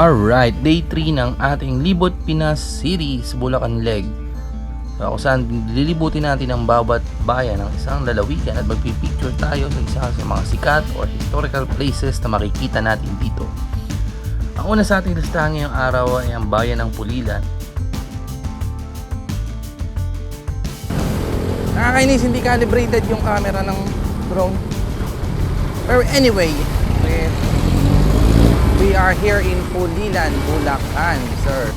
Alright, day 3 ng ating Libot Pinas series Bulacan Leg. So, kung saan lilibutin natin ang bawat bayan ng isang lalawigan at magpipicture tayo sa isa sa mga sikat or historical places na makikita natin dito. Ang una sa ating listahan ngayong araw ay ang bayan ng Pulilan. Nakakainis hindi calibrated yung camera ng drone. Pero anyway, we are here in Pulilan, Bulacan, sir.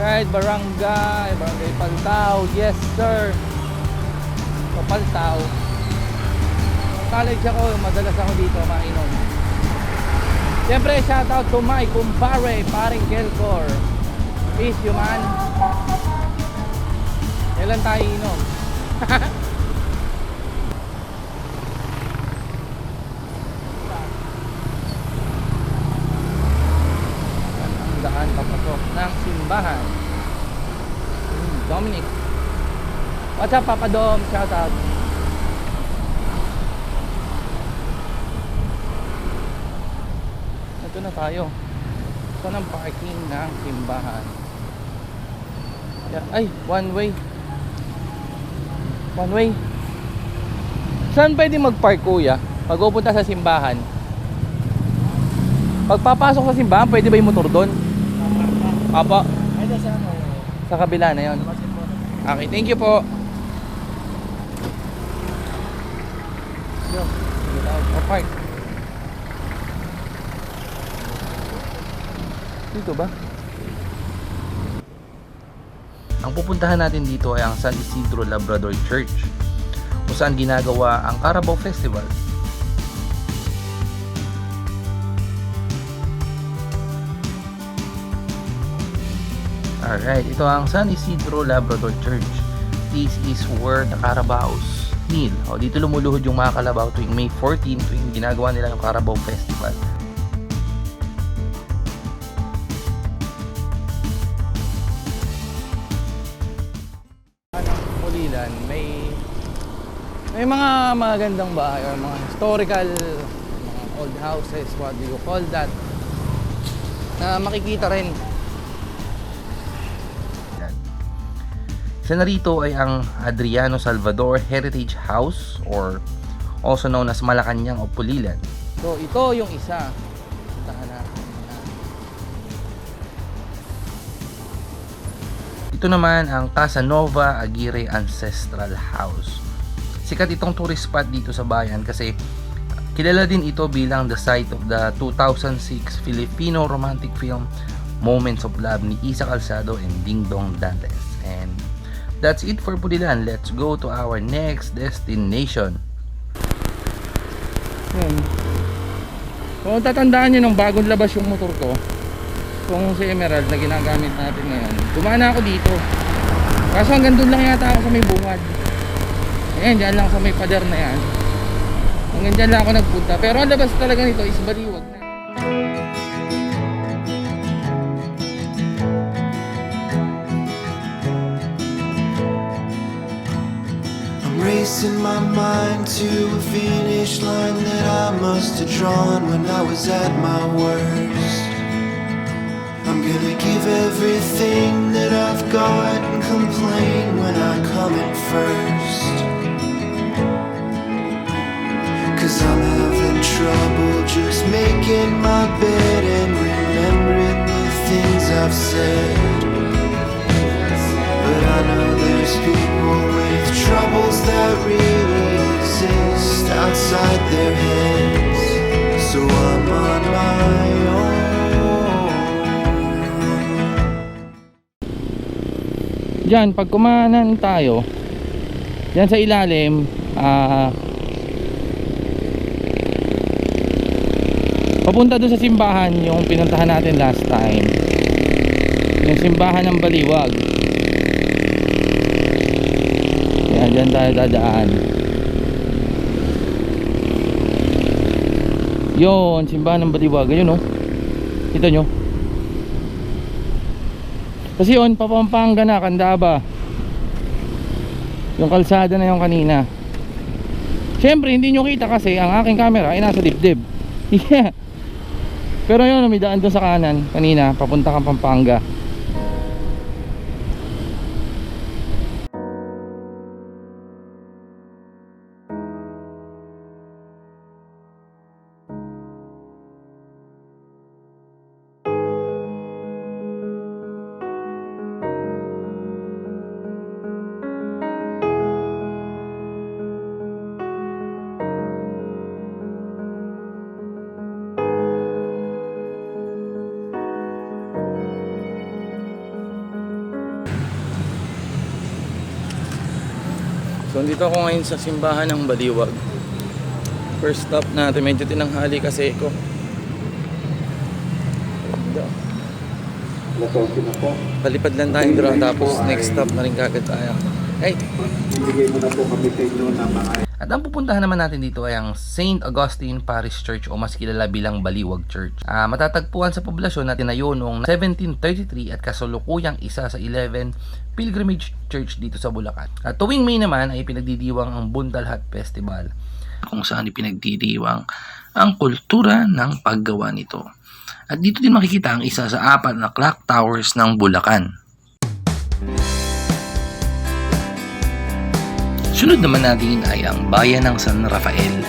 Right, barangay, barangay Paltao, yes sir. So, Paltao. College ako, madalas ako dito mainom. Siyempre, shoutout to my kumpare, paring Kelcor. Peace you man. Kailan tayo inom? ang daan papasok Hmm, Dominic. What's up, Papa Dom? Shout out. Ito na tayo. Ito ng parking ng simbahan. Ay, one way. One way. Saan pwede mag-park kuya? Pag pupunta sa simbahan? Pagpapasok sa simbahan, pwede ba yung motor doon? Apo, sa ano? sa kabila na yon. Okay, thank you po. Yo. Pa-park. Dito ba? Ang pupuntahan natin dito ay ang San Isidro Labrador Church kung saan ginagawa ang Carabao Festival Alright, ito ang San Isidro Labrador Church. This is where the Carabaos kneel. O, dito lumuluhod yung mga Carabao tuwing May 14 tuwing ginagawa nila yung Carabao Festival. Anong Pulilan, may may mga magandang bahay or mga historical mga old houses, what do you call that? Na makikita rin Isa na rito ay ang Adriano Salvador Heritage House or also known as Malacanang o Pulilan. So ito yung isa. Puntahan natin. Ito naman ang Casanova Aguirre Ancestral House. Sikat itong tourist spot dito sa bayan kasi kilala din ito bilang the site of the 2006 Filipino romantic film Moments of Love ni Isa Calzado and Ding Dong Dantes. That's it for Pulilan. Let's go to our next destination. Yan. Kung tatandaan nyo nung bagong labas yung motor ko, kung si Emerald na ginagamit natin ngayon, dumana ako dito. Kaso hanggang doon lang yata ako sa may bungad. Ayan, dyan lang sa may pader na yan. Hanggang dyan lang ako nagpunta. Pero ang labas talaga nito is baliwag racing my mind to a finish line that I must have drawn when I was at my worst. I'm gonna give everything that I've got and complain when I come in first. Cause I'm having trouble just making my bed and remembering the things I've said. Diyan, pag kumanan tayo, diyan sa ilalim, ah, papunta doon sa simbahan yung pinuntahan natin last time. Yung simbahan ng Baliwag. Yan, diyan tayo dadaan. Yon, simbahan ng Baliwag. Ayun oh. Kita nyo? Kasi yun, Papampanga na, Candaba. Yung kalsada na yung kanina. Siyempre, hindi nyo kita kasi ang aking camera ay nasa dibdib. Yeah. Pero yun, may daan doon sa kanan kanina, papunta kang Pampanga. So, dito ako ngayon sa simbahan ng Baliwag. First stop natin, medyo tinanghali kasi ko. Na. Palipad lang tayo bro, tapos next stop na rin kagad tayo. Hey! Ibigay mo na po kami sa inyo ng mga At ang pupuntahan naman natin dito ay ang St. Augustine Parish Church o mas kilala bilang Baliwag Church. Ah, matatagpuan sa poblasyon na tinayo noong 1733 at kasalukuyang isa sa 11 pilgrimage church dito sa Bulacan. At tuwing May naman ay pinagdidiwang ang Bundalhat Festival kung saan ipinagdidiwang ang kultura ng paggawa nito. At dito din makikita ang isa sa apat na clock towers ng Bulacan. Sunod naman natin ay ang bayan ng San Rafael.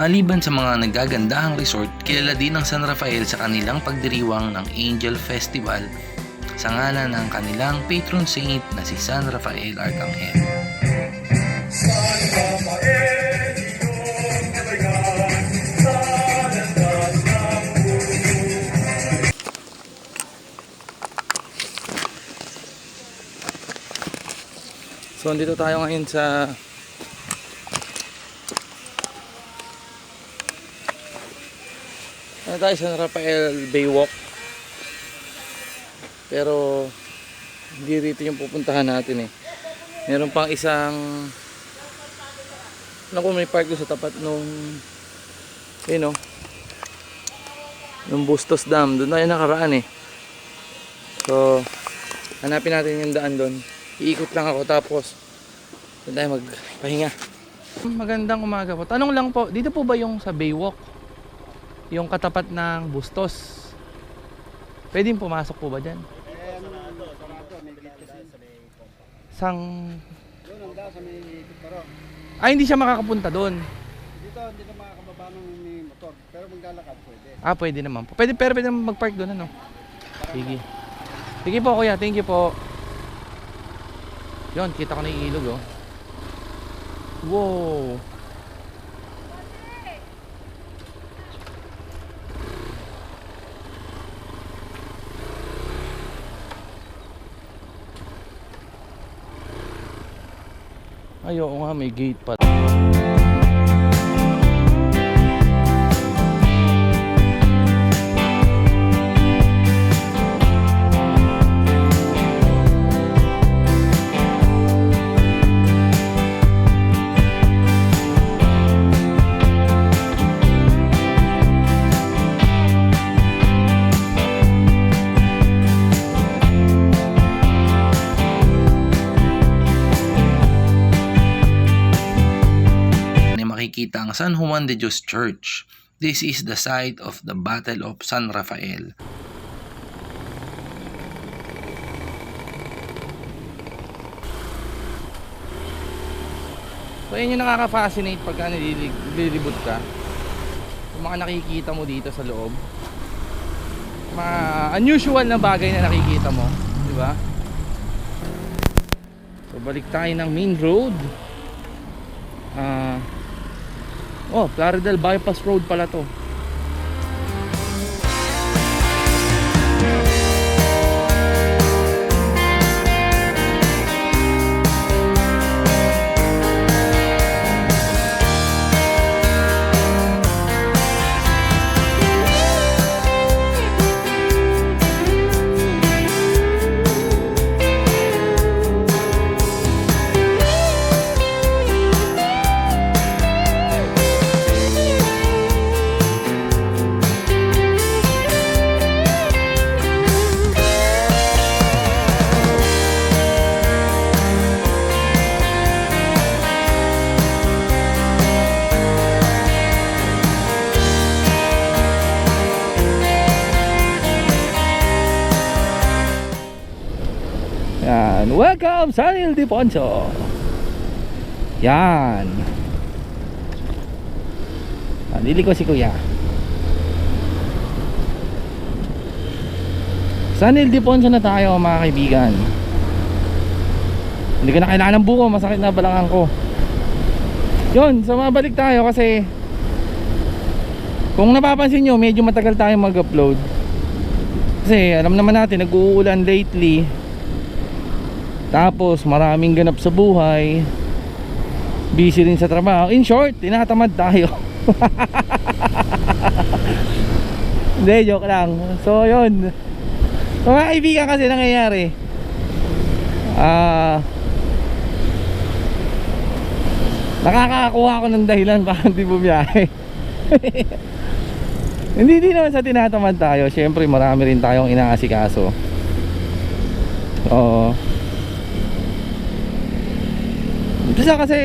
Maliban sa mga nagagandahang resort, kilala din ang San Rafael sa kanilang pagdiriwang ng Angel Festival sa ngalan ng kanilang patron saint na si San Rafael Arcangel. So, andito tayo ngayon sa ano tayo? Sa Rafael Baywalk pero hindi rito yung pupuntahan natin eh. Meron pang isang alam ko may park sa tapat nung yun o nung Bustos Dam. Doon tayo nakaraan eh. So hanapin natin yung daan doon iikot lang ako tapos doon tayo magpahinga. Magandang umaga po. Tanong lang po dito po ba yung sa Baywalk? Yung katapat ng Bustos? Pwedeng pumasok po ba dyan? Sang Doon ang sa may Paro. ah hindi siya makakapunta doon. Dito hindi na makakababa ng may motor. Pero maglalakad pwede. ah pwede naman po. Pwede pero pwede naman mag-park doon ano? Sige. Sige po kuya. Thank you po yon kita ko na yung ilog oh wow Ay, oo nga, may gate pa. Makikita ang San Juan de Dios Church. This is the site of the Battle of San Rafael. So yun yung nakaka-fascinate pagka nililig- nililibot ka. Yung mga nakikita mo dito sa loob. Mga unusual na bagay na nakikita mo. Di ba? So balik tayo ng main road. Ah. Oh, Plaridel Bypass Road pala to. Welcome San Ildefonso. Yan. Nalili ko si Kuya. San Ildefonso na tayo mga kaibigan. Hindi ko na kailangan ng buko, masakit na balangan ko. Yun, so mabalik tayo kasi kung napapansin nyo, medyo matagal tayo mag-upload. Kasi alam naman natin, nag-uulan lately. Tapos maraming ganap sa buhay. Busy rin sa trabaho. In short, tinatamad tayo. Hindi, joke lang. So, yun. So, mga kaibigan kasi nangyayari. Ah... nakakakuha ako ng dahilan para hindi bumiyahe. hindi din naman sa tinatamad tayo. Siyempre, marami rin tayong inaasikaso. Oo. Kasi kasi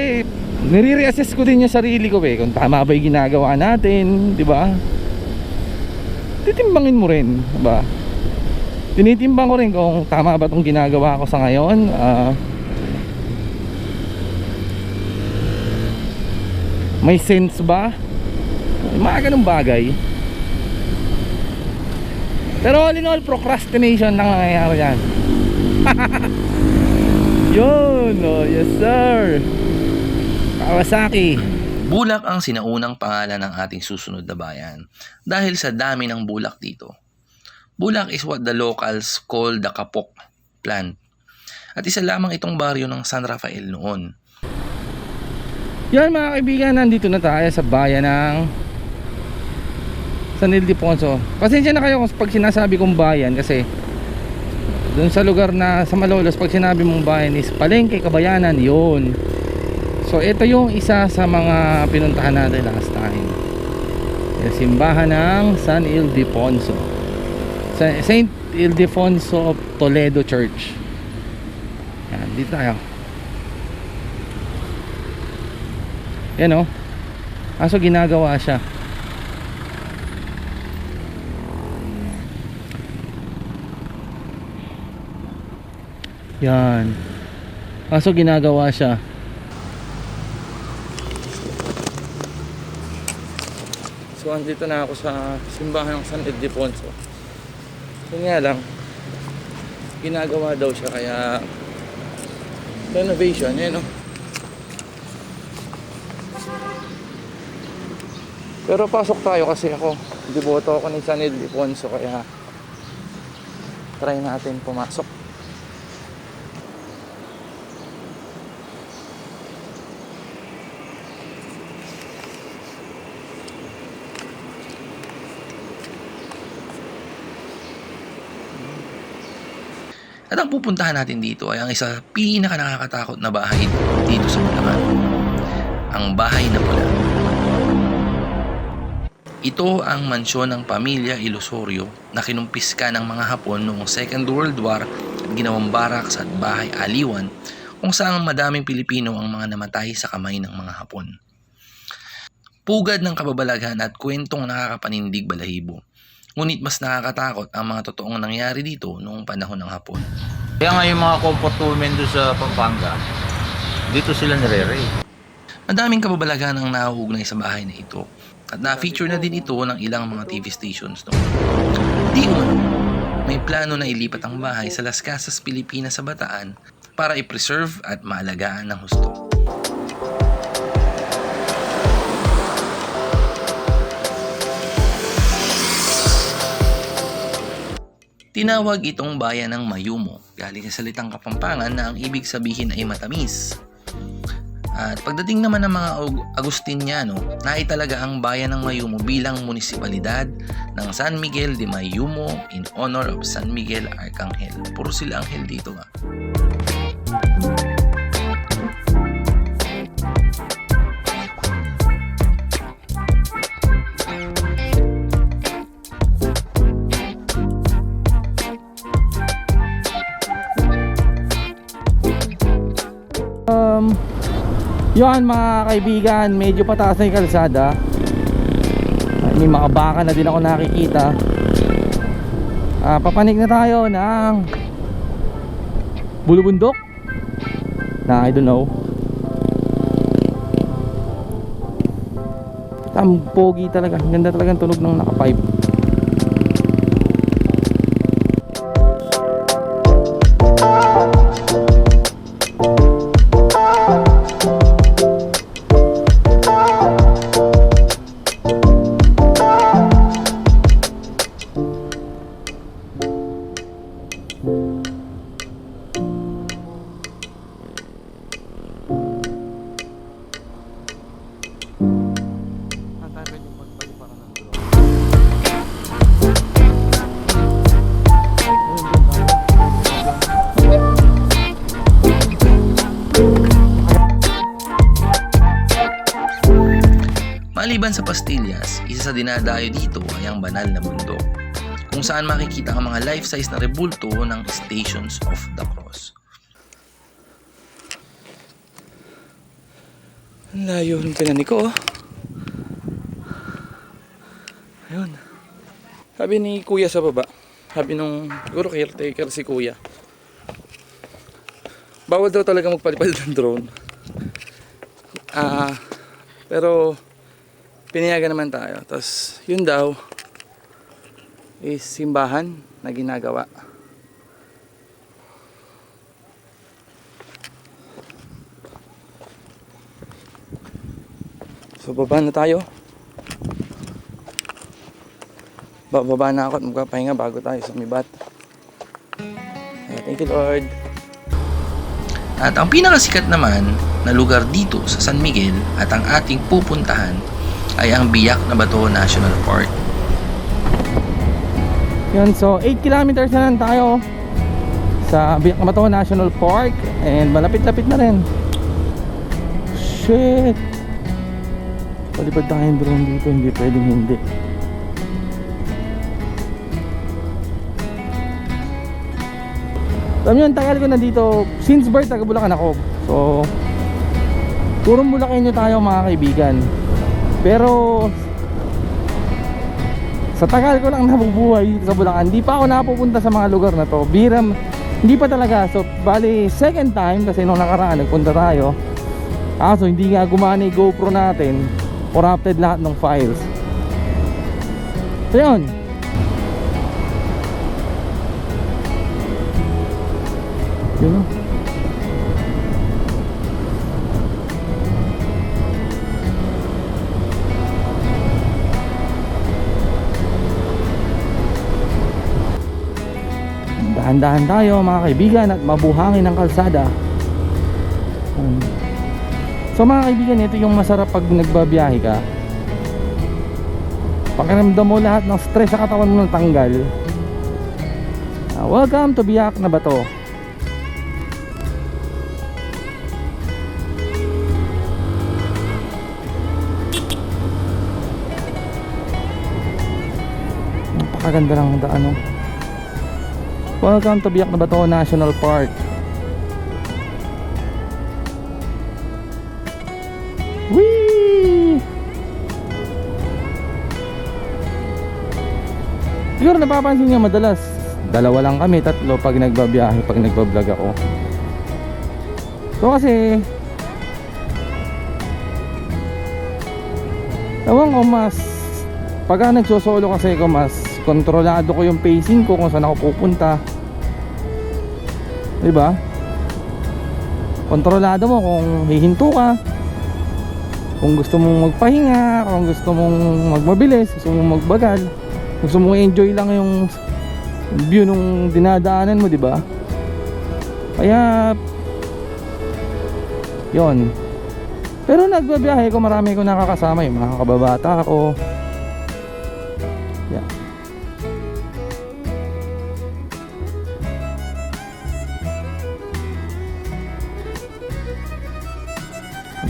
nire-reassess ko din yung sarili ko eh kung tama ba yung ginagawa natin, di ba? Titimbangin mo rin, di ba? Tinitimbang ko rin kung tama ba itong ginagawa ko sa ngayon. Ah may sense ba? Mga ganung bagay. Pero all in all, procrastination lang nangyayari yan. Yun, oh, yes sir. Kawasaki. Bulak ang sinaunang pangalan ng ating susunod na bayan dahil sa dami ng bulak dito. Bulak is what the locals call the kapok plant. At isa lamang itong baryo ng San Rafael noon. Yan mga kaibigan, nandito na tayo sa bayan ng San Ildefonso. Pasensya na kayo kung pag sinasabi kong bayan kasi doon sa lugar na sa Malolos pag sinabi mong bayan is Palengke, Kabayanan, yun. So ito yung isa sa mga pinuntahan natin last time. Yung simbahan ng San Ildefonso. Saint Ildefonso of Toledo Church. Yan, dito tayo. Yan o. Aso ginagawa siya. Yan. Aso ginagawa siya. So andito na ako sa simbahan ng San Ildefonso. Yun nga lang. Ginagawa daw siya kaya renovation. Yan o. Pero pasok tayo kasi ako. Deboto ako ni San Ildefonso kaya try natin pumasok. At ang pupuntahan natin dito ay ang isa pinaka nakakatakot na bahay dito sa Bulacan. Ang bahay na pula. Ito ang mansyon ng pamilya Ilosorio na kinumpiska ng mga Hapon noong Second World War at ginawang barracks at bahay aliwan kung saan madaming Pilipino ang mga namatay sa kamay ng mga Hapon. Pugad ng kababalaghan at kwentong nakakapanindig balahibo. Ngunit mas nakakatakot ang mga totoong nangyari dito noong panahon ng Hapon. Kaya nga yung mga comfort women doon sa Pampanga, dito sila nire-raid. Madaming kababalaghan ang nauugnay sa bahay na ito at na-feature na din ito ng ilang mga TV stations noon. Di umano, may plano na ilipat ang bahay sa Las Casas, Pilipinas sa Bataan para i-preserve at maalagaan ng husto. Tinawag itong bayan ng Mayumo galing sa salitang Kapampangan na ang ibig sabihin ay matamis. At pagdating naman ng mga Agustiniano, naitalaga ang bayan ng Mayumo bilang munisipalidad ng San Miguel de Mayumo in honor of San Miguel Arcangel. Puro sila anghel dito ah. Yun mga kaibigan, medyo pataas na yung kalsada. Ay, May mga baka na din ako nakikita. Ah, papanig na tayo ng Bulubundok? Na, I don't know. Ang pogi talaga. Ganda talaga ang tunog ng naka Maliban sa pastillas, isa sa dinadayo dito ay ang banal na bundok, kung saan makikita ang mga life-size na rebulto ng Stations of the Cross. Ang layo ng tinani ko. oh. Ayun. Sabi ni kuya sa baba, sabi nung siguro caretaker si kuya, bawal daw talaga magpalipad ng drone. Ah, pero pinayagan naman tayo. Tapos, yun daw is simbahan na ginagawa. So, baba na tayo. Bababa na ako at magpapahinga bago tayo sumibat. Thank you Lord. At ang pinakasikat naman na lugar dito sa San Miguel at ang ating pupuntahan ay ang Biak na Bato National Park. Yun, so 8 kilometers na lang tayo sa Biak na Bato National Park and malapit-lapit na rin. Shit! Palipad tayong drone dito, hindi pwedeng hindi. Alam nyo, ang tagal ko na dito, since birth, taga Bulacan ako. So, turong Bulacan nyo tayo mga kaibigan. Pero, sa tagal ko lang nabubuhay sa Bulacan, hindi pa ako napupunta sa mga lugar na to. Biram, hindi pa talaga. So, bali, second time, kasi nung nakaraan, nagpunta tayo. Kaso, hindi nga gumana yung GoPro natin. Corrupted lahat ng files. So, yun. Yun o. Dahan-dahan tayo mga kaibigan at mabuhangin ang kalsada. Um, So mga kaibigan, ito yung masarap pag nagbabiyahe ka. Pakiramdam mo lahat ng stress sa katawan mo ng tanggal. Ah, welcome to Biak na Bato. Napakaganda lang daan no? Welcome to Biak na Bato National Park. Whee! Siguro napapansin niyo madalas Dalawa lang kami, tatlo pag nagbabiyahe, pag nagbablog ako So kasi Ewan ko mas Pagka nagsosolo kasi ko mas Kontrolado ko yung pacing ko kung saan ako pupunta Diba? Kontrolado mo kung hihinto ka kung gusto mong magpahinga, kung gusto mong magmabilis, gusto mong magbagal, gusto mong enjoy lang yung view nung dinadaanan mo, di ba? Kaya yon. Pero nagbabiyahe ko, marami ko nakakasama, yung mga kababata ako. Yeah.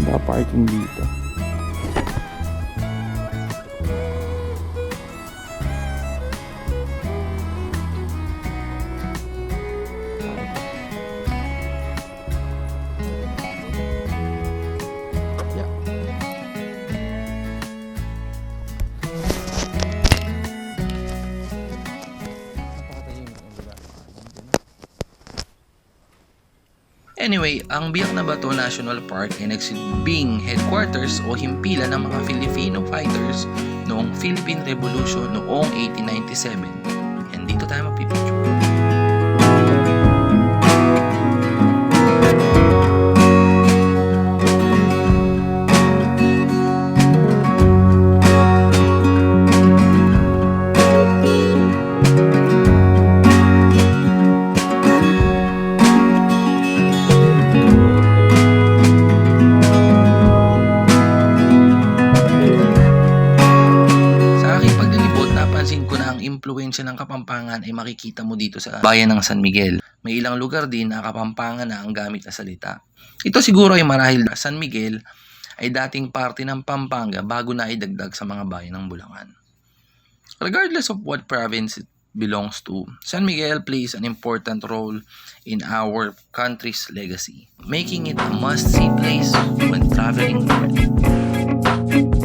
Handa parking dito. Anyway, ang Biak na Bato National Park ay nagsilbing headquarters o himpilan ng mga Filipino fighters noong Philippine Revolution noong 1897. And dito tayo Kapampangan ay makikita mo dito sa bayan ng San Miguel. May ilang lugar din na Kapampangan na ang gamit na salita. Ito siguro ay marahil na San Miguel ay dating parte ng Pampanga bago na idagdag sa mga bayan ng Bulacan. Regardless of what province it belongs to, San Miguel plays an important role in our country's legacy, making it a must-see place when traveling north.